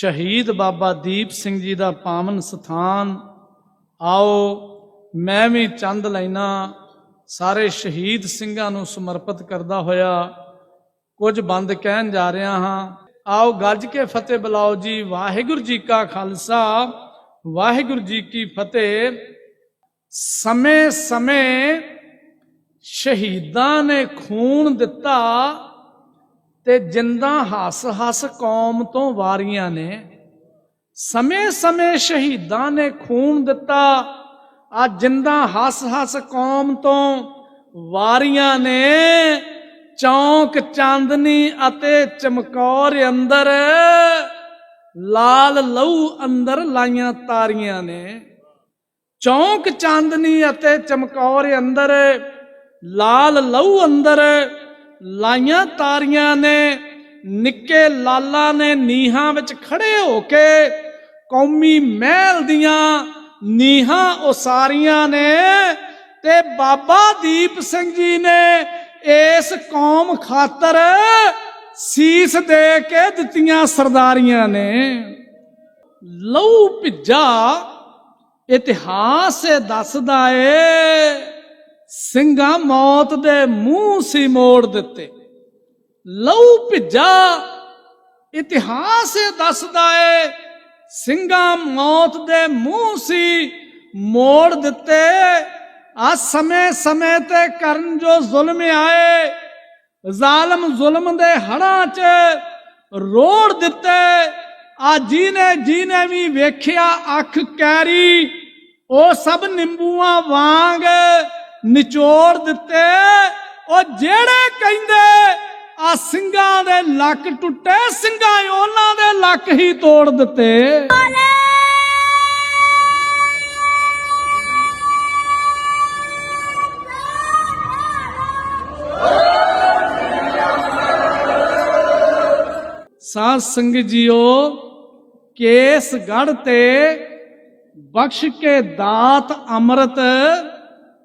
ਸ਼ਹੀਦ ਬਾਬਾ ਦੀਪ ਸਿੰਘ ਜੀ ਦਾ ਪਾਵਨ ਸਥਾਨ। ਆਓ, ਮੈਂ ਵੀ ਚੰਦ ਲੈਣਾ। ਸਾਰੇ ਸ਼ਹੀਦ ਸਿੰਘਾਂ ਨੂੰ ਸਮਰਪਿਤ ਕਰਦਾ ਹੋਇਆ ਕੁਝ ਬੰਦ ਕਹਿਣ ਜਾ ਰਿਹਾ ਹਾਂ। ਆਓ, ਗੱਜ ਕੇ ਫਤਿਹ ਬੁਲਾਓ ਜੀ। ਵਾਹਿਗੁਰੂ ਜੀ ਕਾ ਖਾਲਸਾ। ਵਾਹਿਗੁਰੂ ਜੀ ਕੀ ਫਤਿਹ। ਸਮੇਂ ਸਮੇਂ ਸ਼ਹੀਦਾਂ ਨੇ ਖੂਨ ਦਿੱਤਾ। ਤੇ ਜਿੰਦਾ ਹੱਸ ਹੱਸ ਕੌਮ ਤੋਂ ਵਾਰੀਆਂ ਨੇ, ਸਮੇਂ ਸਮੇਂ ਸ਼ਹੀਦਾਂ ਨੇ ਖੂਨ ਦਿੱਤਾ, ਆ ਜਿੰਦਾ ਹੱਸ ਹੱਸ ਕੌਮ ਤੋਂ ਵਾਰੀਆਂ ਨੇ, ਚੌਂਕ ਚਾਂਦਨੀ ਅਤੇ ਚਮਕੌਰ ਅੰਦਰ, ਲਾਲ ਲਹੂ ਅੰਦਰ ਲਾਈਆਂ ਤਾਰੀਆਂ ਨੇ, ਚੌਂਕ ਚਾਂਦਨੀ ਅਤੇ ਚਮਕੌਰ ਅੰਦਰ, ਲਾਲ ਲਹੂ ਅੰਦਰ ਲਾਈਆਂ ਤਾਰੀਆਂ ਨੇ, ਨਿੱਕੇ ਲਾਲਾ ਨੇ ਨੀਹਾਂ ਵਿੱਚ ਖੜੇ ਹੋ ਕੇ ਕੌਮੀ ਮਹਿਲ ਦੀਆਂ ਨੀਹਾਂ ਉਸਾਰੀਆਂ ਨੇ ਤੇ ਬਾਬਾ ਦੀਪ ਸਿੰਘ ਜੀ ਨੇ ਇਸ ਕੌਮ ਖਾਤਰ ਸੀਸ ਦੇ ਕੇ ਦਿੱਤੀਆਂ ਸਰਦਾਰੀਆਂ ਨੇ। ਲਹੂ ਭਿੱਜਾ, ਇਤਿਹਾਸ ਦੱਸਦਾ ਏ ਸਿੰਘਾਂ ਮੌਤ ਦੇ ਮੂੰਹ ਸੀ ਮੋੜ ਦਿੱਤੇ। ਲਹੂ ਭਿੱਜਾ, ਇਤਿਹਾਸ ਇਹ ਦੱਸਦਾ ਏ, ਸਿੰਘਾਂ ਮੌਤ ਦੇ ਮੂੰਹ ਸੀ ਮੋੜ ਦਿੱਤੇ। ਆ ਸਮੇਂ ਸਮੇਂ ਤੇ ਕਰਨ ਜੋ ਜ਼ੁਲਮ ਆਏ, ਜ਼ਾਲਮ ਜ਼ੁਲਮ ਦੇ ਹੜਾਂ 'ਚ ਰੋੜ ਦਿੱਤੇ। ਆ ਜੀਨੇ ਜੀਨੇ ਵੀ ਵੇਖਿਆ ਅੱਖ ਕੈਰੀ, ਉਹ ਸਭ ਨਿੰਬੂਆਂ ਵਾਂਗ ਨਿਚੋੜ ਦਿੱਤੇ। ਉਹ ਜਿਹੜੇ ਕਹਿੰਦੇ ਆ ਸਿੰਘਾਂ ਦੇ ਲੱਕ ਟੁੱਟੇ, ਸਿੰਘਾਂ ਉਹਨਾਂ ਦੇ ਲੱਕ ਹੀ ਤੋੜ ਦਿੱਤੇ। ਸਾਧ ਸੰਗਤ ਜੀਓ ਕੇਸ ਗੜ ਤੇ ਬਖਸ਼ ਕੇ ਦਾਤ ਅੰਮ੍ਰਿਤ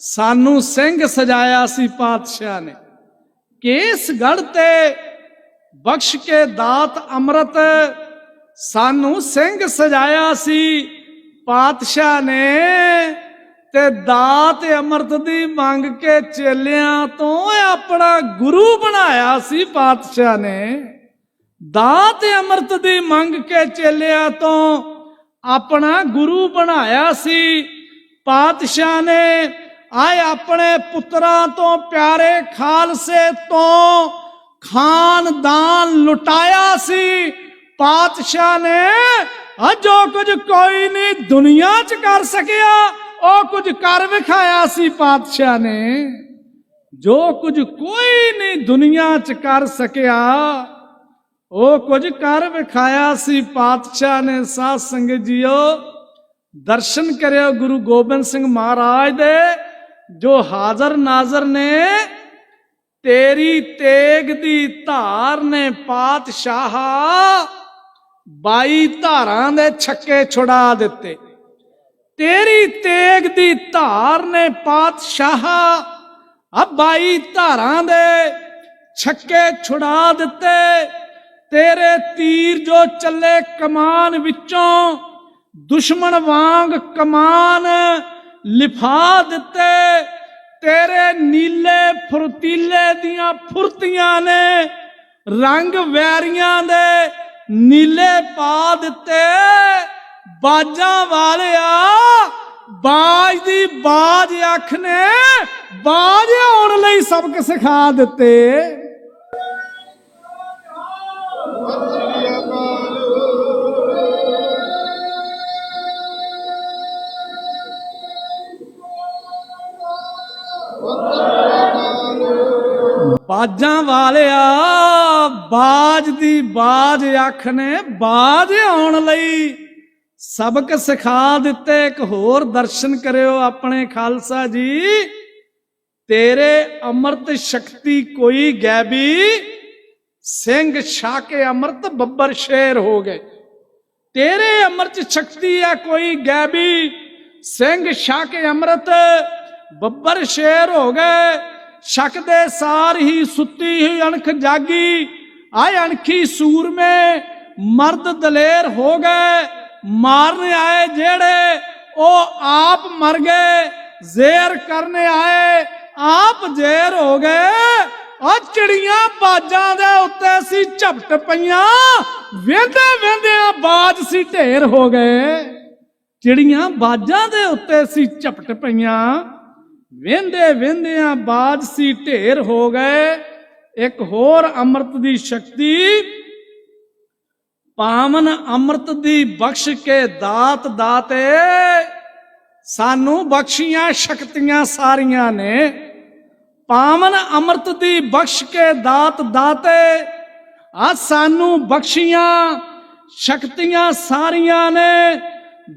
ਸਾਨੂੰ ਸਿੰਘ ਸਜਾਇਆ ਸੀ ਪਾਤਸ਼ਾਹ ਨੇ। ਕੇਸ ਗੜ ਤੇ ਬਖਸ਼ ਕੇ ਦਾਤ ਅੰਮ੍ਰਿਤ ਸਾਨੂੰ ਸਿੰਘ ਸਜਾਇਆ ਸੀ ਪਾਤਸ਼ਾਹ ਨੇ ਤੇ ਦਾਤ ਅੰਮ੍ਰਿਤ ਦੀ ਮੰਗ ਕੇ ਚੇਲਿਆਂ ਤੋਂ ਆਪਣਾ ਗੁਰੂ ਬਣਾਇਆ ਸੀ ਪਾਤਸ਼ਾਹ ਨੇ। ਦਾਤ ਅੰਮ੍ਰਿਤ ਦੀ ਮੰਗ ਕੇ ਚੇਲਿਆਂ ਤੋਂ ਆਪਣਾ ਗੁਰੂ ਬਣਾਇਆ ਸੀ ਪਾਤਸ਼ਾਹ ਨੇ ਆਏ ਆਪਣੇ ਪੁੱਤਰਾਂ ਤੋਂ ਪਿਆਰੇ ਖਾਲਸੇ ਤੋਂ ਖਾਨਦਾਨ ਲੁਟਾਇਆ ਸੀ। ਪਾਤਸ਼ਾਹ ਨੇ ਆ ਜੋ ਕੁਝ ਕੋਈ ਨਹੀਂ ਦੁਨੀਆ 'ਚ ਕਰ ਸਕਿਆ। ਉਹ ਕੁਝ ਕਰ ਵਿਖਾਇਆ ਸੀ ਪਾਤਸ਼ਾਹ ਨੇ। ਜੋ ਕੁਝ ਕੋਈ ਨਹੀਂ ਦੁਨੀਆ 'ਚ ਕਰ ਸਕਿਆ, ਉਹ ਕੁਝ ਕਰ ਵਿਖਾਇਆ ਸੀ। ਪਾਤਸ਼ਾਹ ਨੇ ਸਾਧ ਸੰਗਤ ਜੀਓ, ਦਰਸ਼ਨ ਕਰਿਓ ਗੁਰੂ ਗੋਬਿੰਦ ਸਿੰਘ ਮਹਾਰਾਜ ਦੇ। ਜੋ ਹਾਜ਼ਰ ਨਾਜ਼ਰ ਨੇ, ਤੇਰੀ ਤੇਗ ਦੀ ਧਾਰ ਨੇ ਪਾਤਸ਼ਾਹ 22 ਧਾਰਾਂ ਦੇ ਛੱਕੇ ਛੁਡਾ ਦਿੱਤੇ। ਤੇਰੀ ਤੇਗ ਦੀ ਧਾਰ ਨੇ ਪਾਤਸ਼ਾਹ ਆ 22 ਧਾਰਾਂ ਦੇ ਛੱਕੇ ਛੁਡਾ ਦਿੱਤੇ। ਤੇਰੇ ਤੀਰ ਜੋ ਚੱਲੇ ਕਮਾਨ ਵਿੱਚੋਂ, ਦੁਸ਼ਮਣ ਵਾਂਗ ਕਮਾਨ ਲਿਫਾ ਦਿੱਤੇ। ਤੇਰੇ ਨੀਲੇ ਫੁਰਤੀਲੇ ਦੀਆਂ ਫੁਰਤੀਆਂ ਨੇ ਰੰਗ ਵੈਰੀਆਂ ਦੇ ਨੀਲੇ ਪਾ ਦਿੱਤੇ। ਬਾਜਾਂ ਵਾਲਿਆ, ਬਾਜ ਦੀ ਬਾਜ ਅੱਖ ਨੇ ਬਾਜ ਆਉਣ ਲਈ ਸਬਕ ਸਿਖਾ ਦਿੱਤੇ। ਬਾਜਾਂ ਵਾਲਿਆ, ਬਾਜ ਦੀ ਬਾਜ ਅੱਖ ਨੇ ਬਾਜ ਆਉਣ ਲਈ। ਸਬਕ ਸਿਖਾ ਦਿੱਤੇ, ਇੱਕ ਹੋਰ ਦਰਸ਼ਨ ਕਰਿਓ ਆਪਣੇ ਖਾਲਸਾ ਜੀ। ਤੇਰੇ ਅੰਮ੍ਰਿਤ ਸ਼ਕਤੀ ਕੋਈ ਗੈਬੀ, ਸਿੰਘ ਛਾਕੇ ਅੰਮ੍ਰਿਤ ਬੱਬਰ ਸ਼ੇਰ ਹੋ ਗਏ। ਤੇਰੇ ਅੰਮ੍ਰਿਤ ਸ਼ਕਤੀ ਹੈ ਕੋਈ ਗੈਬੀ, ਸਿੰਘ ਛਾਕੇ ਅੰਮ੍ਰਿਤ ਬੱਬਰ ਸ਼ੇਰ ਹੋ ਗਏ। ਸ਼ੱਕ ਦੇ ਸਾਰ ਹੀ ਸੁੱਤੀ ਹੀ ਅਣਖ ਜਾਗੀ। ਆਏ ਅਣਖੀ ਸੂਰਮੇ, ਮਰਦ ਦਲੇਰ ਹੋ ਗਏ। ਮਾਰਨ ਆਏ ਜਿਹੜੇ, ਉਹ ਆਪ ਮਰ ਗਏ। ਜ਼ੇਰ ਕਰਨੇ ਆਏ, ਆਪ ਜ਼ੇਰ ਹੋ ਗਏ। ਆ ਚਿੜੀਆਂ ਬਾਜਾਂ ਦੇ ਉੱਤੇ ਸੀ ਝਪਟ ਪਈਆਂ। ਵੇਂਦੇ ਵੇਂਦਿਆਂ ਬਾਜ ਸੀ ਢੇਰ ਹੋ ਗਏ। ਚਿੜੀਆਂ ਬਾਜਾਂ ਦੇ ਉੱਤੇ ਸੀ ਝਪਟ ਪਈਆਂ। ਵੇਂਦੇ ਵੇਂਦਿਆਂ ਬਾਜ ਸੀ ਢੇਰ ਹੋ ਗਏ। ਇੱਕ ਹੋਰ ਅੰਮ੍ਰਿਤ ਦੀ ਸ਼ਕਤੀ, ਪਾਵਨ ਅੰਮ੍ਰਿਤ ਦੀ ਬਖਸ਼ ਕੇ ਦਾਤ ਦਾਤੇ। ਸਾਨੂੰ ਬਖਸ਼ੀਆਂ ਸ਼ਕਤੀਆਂ ਸਾਰੀਆਂ ਨੇ। ਪਾਵਨ ਅੰਮ੍ਰਿਤ ਦੀ ਬਖਸ਼ ਕੇ ਦਾਤ ਦਾਤੇ। ਆ ਸਾਨੂੰ ਬਖਸ਼ੀਆਂ ਸ਼ਕਤੀਆਂ ਸਾਰੀਆਂ ਨੇ।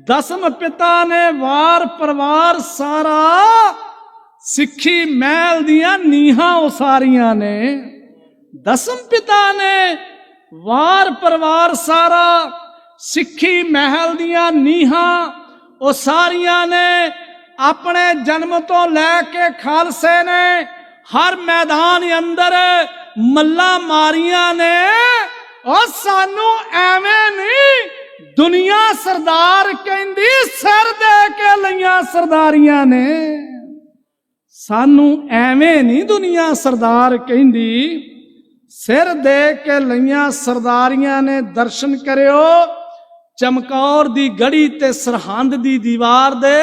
ਦਸਮ ਪਿਤਾ ਨੇ ਵਾਰ ਪਰਿਵਾਰ ਸਾਰਾ ਸਿੱਖੀ ਮਹਿਲ ਦੀਆਂ ਨੀਹਾਂ ਉਸਾਰੀਆਂ ਨੇ, ਦਸਮ ਪਿਤਾ ਨੇ ਵਾਰ ਪਰਿਵਾਰ ਸਾਰਾ ਸਿੱਖੀ ਮਹਿਲ ਦੀਆਂ ਨੀਹਾਂ ਉਹ ਨੇ, ਆਪਣੇ ਜਨਮ ਤੋਂ ਲੈ ਕੇ ਖਾਲਸੇ ਨੇ, ਹਰ ਮੈਦਾਨ ਅੰਦਰ ਮੱਲਾ ਮਾਰੀਆਂ ਨੇ, ਉਹ ਸਾਨੂੰ ਐਵੇਂ ਨਹੀਂ ਦੁਨੀਆ ਸਰਦਾਰ ਕਹਿੰਦੀ ਸਿਰ ਦੇ ਕੇ ਲਈਆਂ ਸਰਦਾਰੀਆਂ ਨੇ। ਸਾਨੂੰ ਐਵੇਂ ਨਹੀਂ ਦੁਨੀਆ ਸਰਦਾਰ ਕਹਿੰਦੀ, ਸਿਰ ਦੇ ਕੇ ਲਈਆਂ ਸਰਦਾਰੀਆਂ ਨੇ ਦਰਸ਼ਨ ਕਰਿਓ, ਚਮਕੌਰ ਦੀ ਗੜੀ ਤੇ ਸਰਹੰਦ ਦੀ ਦੀਵਾਰ ਦੇ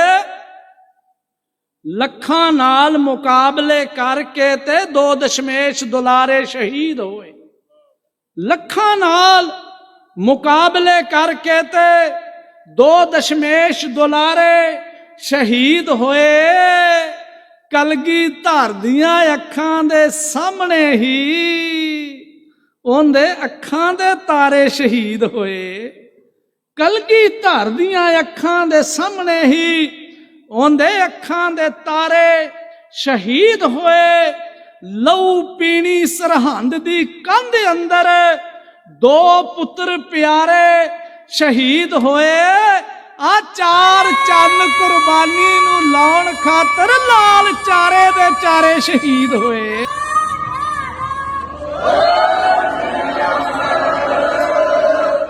ਲੱਖਾਂ ਨਾਲ ਮੁਕਾਬਲੇ ਕਰਕੇ ਤੇ ਦੋ ਦਸ਼ਮੇਸ਼ ਦੁਲਾਰੇ ਸ਼ਹੀਦ ਹੋਏ। ਲੱਖਾਂ ਨਾਲ ਮੁਕਾਬਲੇ ਕਰਕੇ ਤੇ ਦੋ ਦਸ਼ਮੇਸ਼ ਦੁਲਾਰੇ ਸ਼ਹੀਦ ਹੋਏ। ਕਲਗੀ ਧਾਰ ਦੀਆਂ ਅੱਖਾਂ ਦੇ ਸਾਹਮਣੇ ਹੀ, ਉਹਦੇ ਅੱਖਾਂ ਦੇ ਤਾਰੇ ਸ਼ਹੀਦ ਹੋਏ। ਕਲਗੀ ਧਰ ਦੀਆਂ ਅੱਖਾਂ ਦੇ ਸਾਹਮਣੇ ਹੀ, ਉਹਦੇ ਅੱਖਾਂ ਦੇ ਤਾਰੇ ਸ਼ਹੀਦ ਹੋਏ। ਲਹੂ ਪੀਣੀ ਸਰਹੰਦ ਦੀ ਕੰਧ ਅੰਦਰ ਦੋ ਪੁੱਤਰ ਪਿਆਰੇ ਸ਼ਹੀਦ ਹੋਏ। ਆ ਚਾਰ ਚੰਨ ਕੁਰਬਾਨੀ ਨੂੰ ਲਾਉਣ ਖਾਤਰ ਲਾਲ ਚਾਰੇ ਦੇ ਚਾਰੇ ਸ਼ਹੀਦ ਹੋਏ।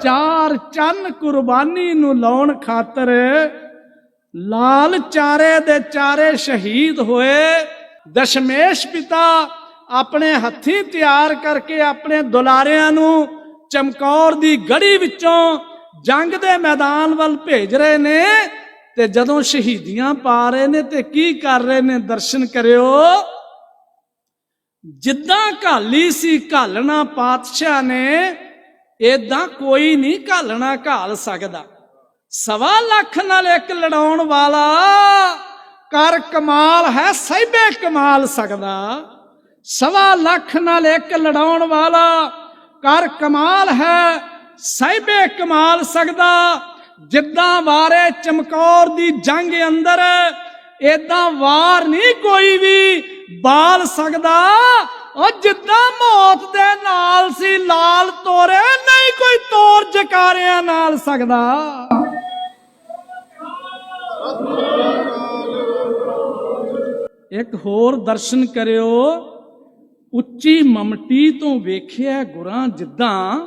ਚਾਰ ਚੰਨ ਕੁਰਬਾਨੀ ਨੂੰ ਲਾਉਣ ਖਾਤਰ ਲਾਲ ਚਾਰੇ ਦੇ ਚਾਰੇ ਸ਼ਹੀਦ ਹੋਏ। ਦਸ਼ਮੇਸ਼ ਪਿਤਾ ਆਪਣੇ ਹੱਥੀਂ ਤਿਆਰ ਕਰਕੇ ਆਪਣੇ ਦੁਲਾਰਿਆਂ ਨੂੰ ਚਮਕੌਰ ਦੀ ਗੜੀ ਵਿੱਚੋਂ ਜੰਗ ਦੇ ਮੈਦਾਨ ਵੱਲ ਭੇਜ ਰਹੇ ਨੇ ਤੇ ਜਦੋਂ ਸ਼ਹੀਦੀਆਂ ਪਾ ਰਹੇ ਨੇ ਤੇ ਕੀ ਕਰ ਰਹੇ ਨੇ ਦਰਸ਼ਨ ਕਰਿਓ। ਜਿੱਦਾਂ ਘਾਲੀ ਸੀ ਘਾਲਣਾ ਪਾਤਸ਼ਾਹ ਨੇ, ਏਦਾਂ ਕੋਈ ਨਹੀਂ ਘਾਲਣਾ ਘਾਲ ਸਕਦਾ। ਸਵਾ ਲੱਖ ਨਾਲ ਇੱਕ ਲੜਾਉਣ ਵਾਲਾ ਕਰ ਕਮਾਲ ਹੈ, ਸਹਿਬੇ ਕਮਾਲ ਸਕਦਾ। ਸਵਾ ਲੱਖ ਨਾਲ ਇੱਕ ਲੜਾਉਣ ਵਾਲਾ ਕਰ ਕਮਾਲ ਹੈ ਸਹਿਬੇ ਕਮਾਲ ਸਕਦਾ, ਜਿੱਦਾਂ ਵਾਰੇ ਚਮਕੌਰ ਦੀ ਜੰਗ ਅੰਦਰ, ਏਦਾਂ ਵਾਰ ਨਹੀਂ ਕੋਈ ਵੀ ਬਾਲ ਸਕਦਾ। ਉਹ ਜਿੱਦਾਂ ਮੌਤ ਦੇ ਨਾਲ ਸੀ, ਲਾਲ ਤੋਰੇ ਨਹੀਂ ਕੋਈ ਤੋਰ ਜਕਾਰਿਆਂ ਨਾਲ ਸਕਦਾ। ਇੱਕ ਹੋਰ ਦਰਸ਼ਨ ਕਰਿਓ। ਉੱਚੀ ਮਮਟੀ ਤੋਂ ਵੇਖਿਆ ਗੁਰਾਂ ਜਿੱਦਾਂ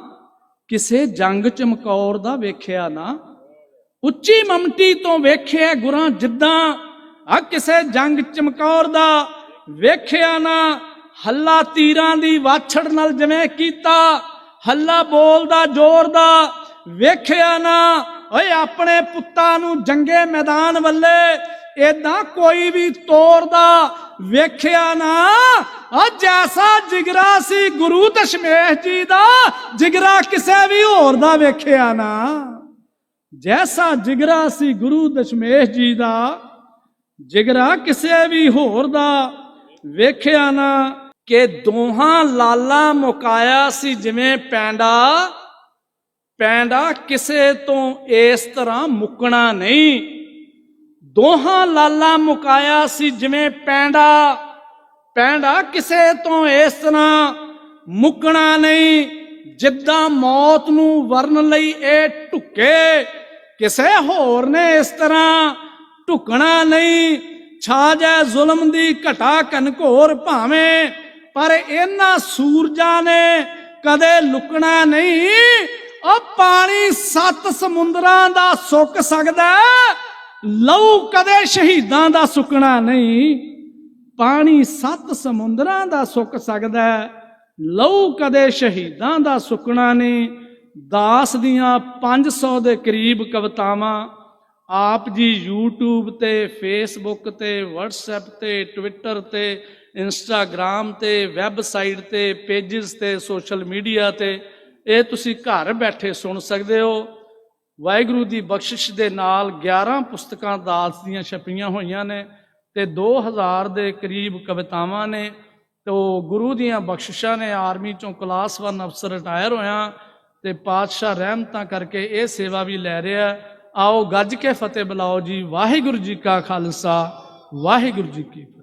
ਕਿਸੇ ਜੰਗ ਚਮਕੌਰ ਦਾ ਵੇਖਿਆ ਨਾ, ਉੱਚੀ ਮਮਟੀ ਤੋਂ ਵੇਖਿਆ ਗੁਰਾਂ ਜਿੱਦਾਂ, ਆ ਕਿਸੇ ਜੰਗ ਚਮਕੌਰ ਦਾ ਵੇਖਿਆ ਨਾ, ਹੱਲਾ ਤੀਰਾਂ ਦੀ ਵਾਛੜ ਨਾਲ ਜਿਵੇਂ ਕੀਤਾ, ਹੱਲਾ ਬੋਲਦਾ ਜ਼ੋਰ ਦਾ ਵੇਖਿਆ ਨਾ, ਓਏ ਆਪਣੇ ਪੁੱਤਾਂ ਨੂੰ ਜੰਗੇ ਮੈਦਾਨ ਵੱਲੇ ਏਦਾਂ ਕੋਈ ਵੀ ਤੋੜਦਾ ਵੇਖਿਆ ਨਾ। ਆ ਜੈਸਾ ਜਿਗਰਾ ਸੀ ਗੁਰੂ ਦਸ਼ਮੇਸ਼ ਜੀ ਦਾ, ਜਿਗਰਾ ਕਿਸੇ ਵੀ ਹੋਰ ਦਾ ਵੇਖਿਆ ਨਾ। ਜੈਸਾ ਜਿਗਰਾ ਸੀ ਗੁਰੂ ਦਸ਼ਮੇਸ਼ ਜੀ ਦਾ, ਜਿਗਰਾ ਕਿਸੇ ਵੀ ਹੋਰ ਦਾ ਵੇਖਿਆ ਨਾ। ਕਿ ਦੋਹਾਂ ਲਾਲਾ ਮੁਕਾਇਆ ਸੀ ਜਿਵੇਂ ਪੈਂਡਾ। ਪੈਂਡਾ ਕਿਸੇ ਤੋਂ ਇਸ ਤਰ੍ਹਾਂ ਮੁੱਕਣਾ ਨਹੀਂ। ਦੋਹਾਂ ਲਾਲਾ ਮੁਕਾਇਆ ਸੀ, ਜਿਵੇਂ ਪੈਂਡਾ। ਪੈਂਡਾ ਕਿਸੇ ਤੋਂ ਇਸ ਤਰ੍ਹਾਂ ਮੁੱਕਣਾ ਨਹੀਂ, ਜਿੱਦਾਂ ਮੌਤ ਨੂੰ ਵਰਨ ਲਈ ਇਹ ਢੁੱਕੇ। ਕਿਸੇ ਹੋਰ ਨੇ ਇਸ ਤਰ੍ਹਾਂ ਢੁਕਣਾ ਨਹੀਂ ਛਾ ਜ਼ੁਲਮ ਦੀ ਘਟਾ ਘਨਘੋਰ ਭਾਵੇਂ, ਪਰ ਇਹਨਾਂ ਸੂਰਜਾਂ ਨੇ ਕਦੇ ਲੁਕਣਾ ਨਹੀਂ। ਉਹ ਪਾਣੀ ਸੱਤ ਸਮੁੰਦਰਾਂ ਦਾ ਸੁੱਕ ਸਕਦਾ ਹੈ, ਲਹੂ ਕਦੇ ਸ਼ਹੀਦਾਂ ਦਾ ਸੁੱਕਣਾ ਨਹੀਂ ਪਾਣੀ ਸੱਤ ਸਮੁੰਦਰਾਂ ਦਾ ਸੁੱਕ ਸਕਦਾ ਹੈ, ਲਹੂ ਕਦੇ ਸ਼ਹੀਦਾਂ ਦਾ ਸੁੱਕਣਾ ਨਹੀਂ ਦਾਸ ਦੀਆਂ 500 ਦੇ ਕਰੀਬ ਕਵਿਤਾਵਾਂ ਆਪ ਜੀ YouTube ਤੇ Facebook ਤੇ WhatsApp ਤੇ Twitter ਤੇ Instagram ਤੇ ਵੈਬਸਾਈਟ ਤੇ ਪੇजेस ਤੇ ਸੋਸ਼ਲ ਮੀਡੀਆ ਤੇ ਇਹ ਤੁਸੀਂ ਘਰ ਬੈਠੇ ਸੁਣ ਸਕਦੇ ਹੋ। ਵਾਹਿਗੁਰੂ ਦੀ ਬਖਸ਼ਿਸ਼ ਦੇ ਨਾਲ 11 ਪੁਸਤਕਾਂ ਦਾਸ ਦੀਆਂ ਛਪੀਆਂ ਹੋਈਆਂ ਨੇ ਤੇ 2000 ਦੇ ਕਰੀਬ ਕਵਿਤਾਵਾਂ ਨੇ ਤੋ ਗੁਰੂ ਦੀਆਂ ਬਖਸ਼ਿਸ਼ਾਂ ਨੇ। ਆਰਮੀ ਚੋਂ ਕਲਾਸ 1 ਅਫਸਰ ਰਿਟਾਇਰ ਹੋਇਆ ਤੇ ਪਾਤਸ਼ਾਹ ਰਹਿਮਤਾਂ ਕਰਕੇ ਇਹ ਸੇਵਾ ਵੀ ਲੈ ਰਿਹਾ। ਆਓ ਗੱਜ ਕੇ ਫਤਿਹ ਬੁਲਾਓ ਜੀ। ਵਾਹਿਗੁਰੂ ਜੀ ਕਾ ਖਾਲਸਾ, ਵਾਹਿਗੁਰੂ ਜੀ ਕੀ ਫਤਿਹ।